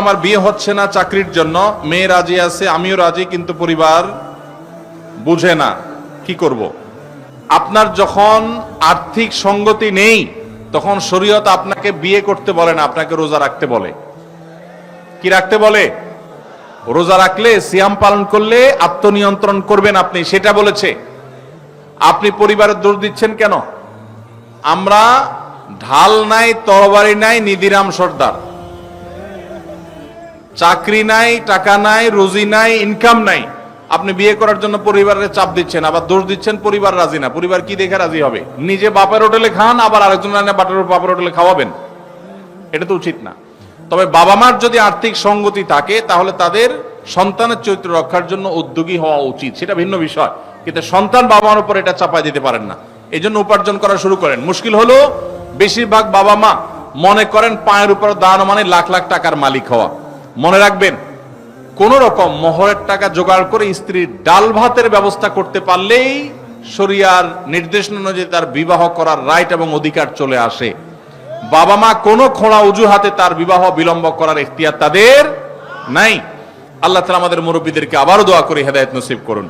আমার বিয়ে হচ্ছে না চাকরির জন্য, মেয়ে রাজি আছে, আমিও রাজি, কিন্তু পরিবার বুঝে না, কি করব? আপনার যখন আর্থিক সঙ্গতি নেই, তখন শরীয়ত আপনাকে বিয়ে করতে বলে না, আপনাকে রোজা রাখতে বলে। কি রাখতে বলে? রোজা রাখলে, সিয়াম পালন করলে আত্মনিয়ন্ত্রণ করবেন আপনি, সেটা বলেছে। আপনি পরিবারের দোষ দিচ্ছেন কেন? আমরা ঢাল নাই, তরবারি নাই নিদিরাম সর্দার। চাকরি নাই, টাকা নাই, রুজি নাই ইনকাম নাই। আপনি বিয়ে করার জন্য পরিবারের চাপ দিচ্ছেন, আবার দোষ দিচ্ছেন, পরিবার রাজি না। পরিবার কি দেখে রাজি হবে? নিজে বাপের হোটেলে খান, আবার আরেকজন রান্না বাটার বাপের হোটেলে খাওয়াবেন। এটা তো উচিত না। তবে বাবা মার যদি আর্থিক সঙ্গতি থাকে, তাহলে তাদের সন্তানের চরিত্র রক্ষার জন্য উদ্যোগী হওয়া উচিত। সেটা ভিন্ন বিষয়। কিন্তু সন্তান বাবা মার উপর এটা চাপাই দিতে পারেন না। এই জন্য উপার্জন করা শুরু করেন। মুশকিল হলো, বেশিরভাগ বাবা মা মনে করেন পায়ের উপর দাঁড়ানো মানে লাখ লাখ টাকার মালিক হওয়া। মনে রাখবেন কোন রকম মোহরের টাকা জোগাড় করে স্ত্রীর ডাল ভাতের ব্যবস্থা করতে পারলেই শরিয়ার নির্দেশনা অনুযায়ী তার বিবাহ করার রাইট এবং অধিকার চলে আসে। বাবা মা কোনো খোঁড়া অজুহাতে তার বিবাহ বিলম্ব করার এখতিয়ার তাদের নাই। আল্লাহ তালা আমাদের মুরব্বীদেরকে আবারও দোয়া করে হেদায়ত নসিব করুন।